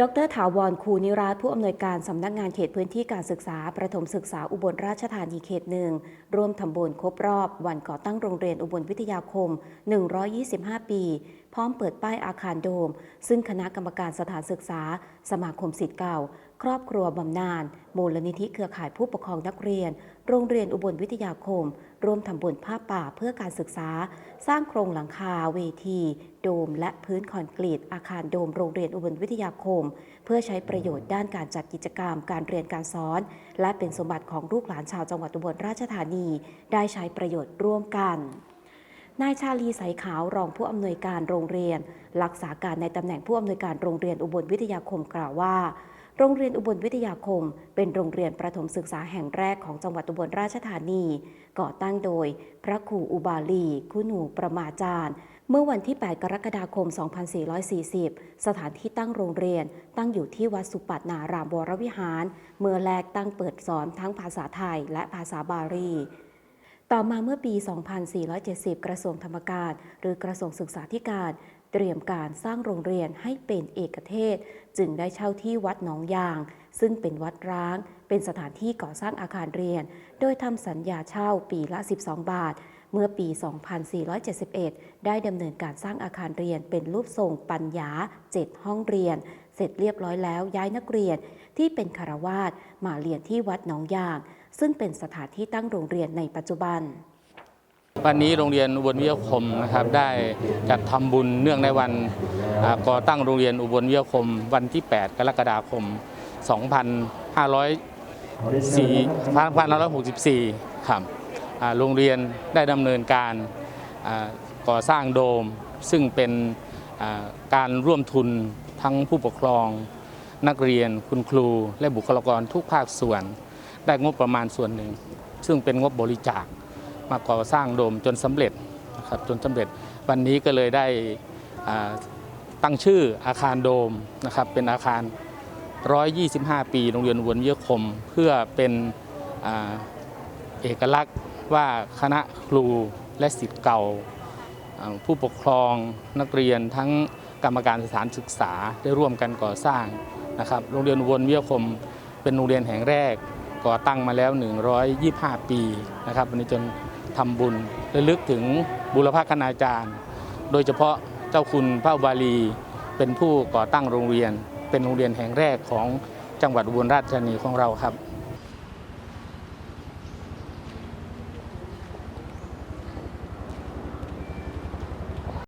ดรถาวรคูนิรัตผู้อำนวยการสำนักงานเขตพื้นที่การศึกษา ประถมศึกษาอุบลราชธานีเขตหนึ่งร่วมทำบุญครบรอบ วันก่อตั้งโรงเรียนอุบลวิทยาคม 125 ปี พร้อมเปิดป้ายอาคารโดม ซึ่งคณะกรรมการสถานศึกษา สมาคมสิทธิ์เก่า ครอบครัวบำนาญมูลนิธิเครือข่ายผู้ปกครองนักเรียน โรงเรียนอุบลวิทยาคม ร่วมทำบุญผ้าป่าเพื่อการศึกษา สร้างโครงหลังคาเวที โดม และพื้นคอนกรีต อาคารโดมโรงเรียนอุบลวิทยาคม เพื่อใช้ประโยชน์ด้านการจัดกิจกรรม การเรียนการสอน และเป็นสมบัติของลูกหลานชาวจังหวัดอุบลราชธานี ได้ใช้ประโยชน์ร่วมกัน นายชาลีสายขาวรองผู้อำนวยการโรงเรียน รักษาการในตำแหน่งผู้อำนวยการโรงเรียนอุบลวิทยาคมกล่าวว่า โรงเรียนอุบลวิทยาคม เป็นโรงเรียนประถมศึกษาแห่งแรกของจังหวัดอุบลราชธานี ก่อตั้งโดย พระครูอุบาลี คุณูประมาจารย์ เมื่อวันที่ 8 กรกฎาคม 2440 สถานที่ตั้งโรงเรียน ตั้งอยู่ที่วัดสุปัตนารามวรวิหาร เมื่อแรกตั้งเปิดสอนทั้งภาษาไทยและภาษาบาลี ต่อมาเมื่อปี 2470 กระทรวงธรรมการ หรือกระทรวงศึกษาธิการ เตรียมการสร้างโรงเรียนให้เป็นเอกเทศ จึงได้เช่าที่วัดหนองยาง ซึ่งเป็นวัดร้าง เป็นสถานที่ก่อสร้างอาคารเรียน โดยทำสัญญาเช่าปีละ 12 บาท เมื่อปี 2471 ได้ดำเนินการสร้างอาคารเรียนเป็นรูปทรงปัญญา 7 ห้องเรียน เสร็จเรียบร้อยแล้วย้ายนักเรียนที่เป็นคารวาสมาเรียนที่วัดหนองยาง ซึ่งเป็นสถานที่ตั้งโรงเรียนในปัจจุบันวันนี้โรงเรียนอุบลวิทยาคมนะครับได้จัดทำบุญเนื่องในวันก่อตั้งโรงเรียนอุบลวิทยาคม วันที่ 8 กรกฎาคม 2564ครับอ่าโรงเรียนได้ดำเนินการก่อสร้างโดม ซึ่งเป็นการร่วมทุนทั้งผู้ปกครอง นักเรียนคุณครู และบุคลากรทุกภาคส่วน ได้งบประมาณส่วนหนึ่ง ซึ่งเป็นงบบริจาคมาก่อสร้างโดมจนสำเร็จนะครับจนสำเร็จวันนี้ก็เลยได้ตั้งชื่ออาคารโดมนะครับเป็นอาคาร 125 ปีโรงเรียนวนวิทยาคม เพื่อเป็นอเอกลักษณ์ว่าคณะครูและศิษย์เก่า ผู้ปกครองนักเรียนทั้งกรรมการสถานศึกษาได้ร่วมกันก่อสร้างนะครับโรงเรียนอุบลวิทยคมเป็นโรงเรียนแห่งแรก ก่อตั้งมาแล้ว 125 ปีนะครับวันนี้จนทำบุญระลึกถึงบุรพคณาจารย์ โดยเฉพาะเจ้าคุณพระบาลี เป็นผู้ก่อตั้งโรงเรียน เป็นโรงเรียนแห่งแรกของจังหวัดอุบลราชธานีของเราครับ